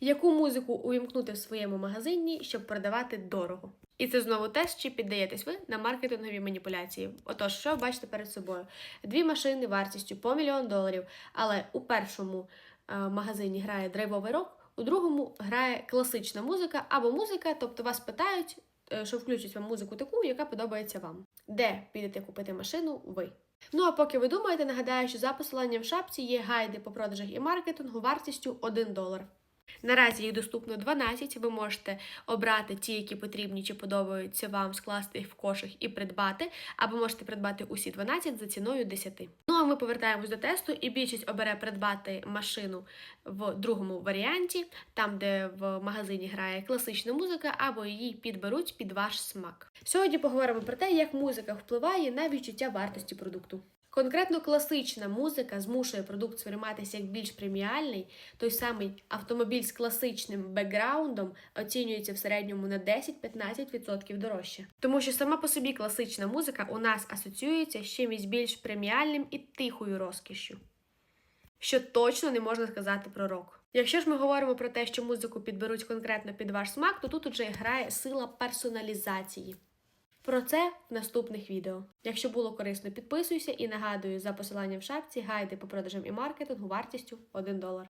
Яку музику увімкнути в своєму магазині, щоб продавати дорого? І це знову тест, чи піддаєтесь ви на маркетингові маніпуляції. Отож, що бачите перед собою? Дві машини вартістю по мільйон доларів, але у першому е, магазині грає драйвовий рок, у другому грає класична музика або музика, тобто вас питають, е, що включить вам музику таку, яка подобається вам. Де підете купити машину ви? Ну а поки ви думаєте, нагадаю, що за посиланням в шапці є гайди по продажах і маркетингу вартістю 1 долар. Наразі їх доступно 12, ви можете обрати ті, які потрібні чи подобаються вам, скласти їх в кошик і придбати, або можете придбати усі 12 за ціною 10. Ну а ми повертаємось до тесту, і більшість обере придбати машину в другому варіанті, там, де в магазині грає класична музика, або її підберуть під ваш смак. Сьогодні поговоримо про те, як музика впливає на відчуття вартості продукту. Конкретно класична музика змушує продукт сприйматися як більш преміальний. Той самий автомобіль з класичним бекграундом оцінюється в середньому на 10-15% дорожче. Тому що сама по собі класична музика у нас асоціюється з чимось більш преміальним і тихою розкішшю. Що точно не можна сказати про рок. Якщо ж ми говоримо про те, що музику підберуть конкретно під ваш смак, то тут уже грає сила персоналізації. Про це в наступних відео. Якщо було корисно, підписуйся і нагадую за посиланням в шапці гайди по продажам і маркетингу вартістю 1 долар.